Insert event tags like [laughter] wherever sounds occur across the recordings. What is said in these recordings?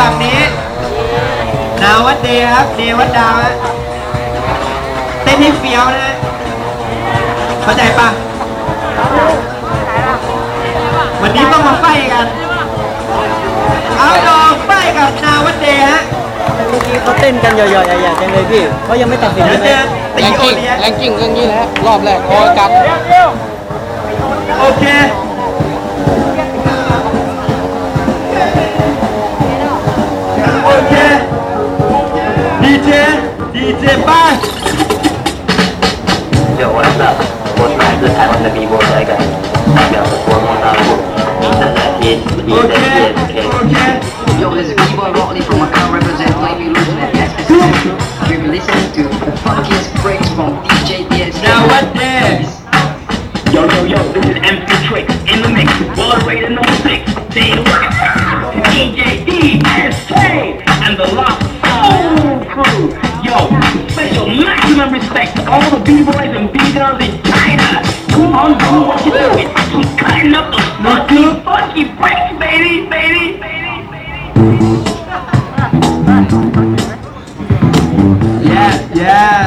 ฝั่งนี้ นาวัดเดย์ครับ เดย์วัดดาวฮะเต้นให้เฟี้ยวนะฮะเข้าใจปะวันนี้ต้องมาไฟกัน เอาดอกไฟกับนาวัดเดย์ฮะเมื่อกี้เขาเต้นกันหย่อยๆใหญ่ๆกันเลยพี่เขายังไม่ตัดสินเดี๋ยวใช่ไหมเจอตีแรงโอกิ้งเลียนแรงกิ้งเรื่องนี้แหละรอบแรกโอ้ยกัด 你接班。Yo, what's up? 一点半。九万的，我是来自台湾的 B Yo, this is B-Boy Rodney from Macau represent Play Me Losing at SSN. We've been listening to the funkiest breaks from DJ DSK. Now what is? Yo, yo, yo, this is MC Trick in the mix. Well, right in the mix. They work. DJ DSK and the Lost Soul Crew. Yo, special maximum respect to all the B-boys and B-girls in China. Come on, do what you doing. Keep cutting up those funky, funky breaks, baby, baby, baby, baby. [laughs] แย่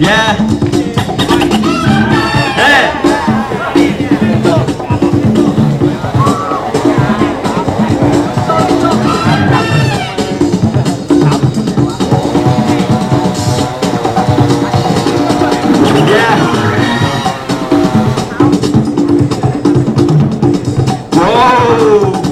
Yeah. Hey. Yeah. Whoa.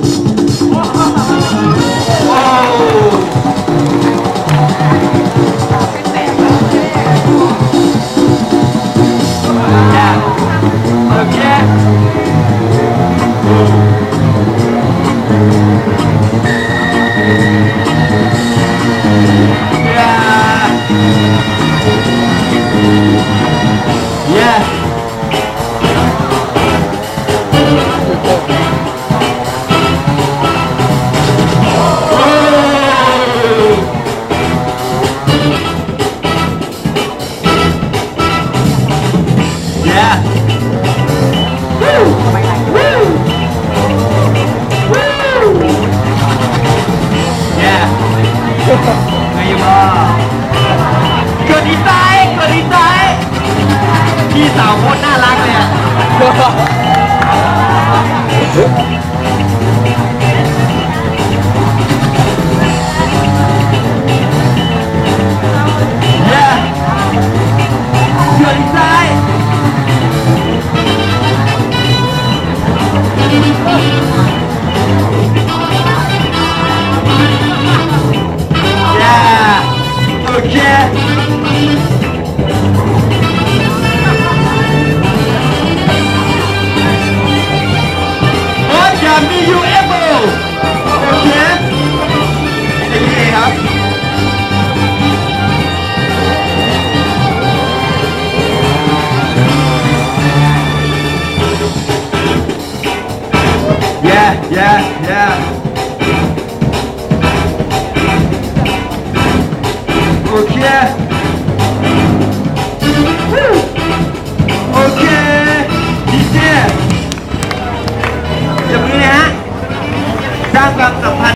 ดดีใจ พี่สาวโคตรน่ารักเลยอะ Yeah, yeah, yeah.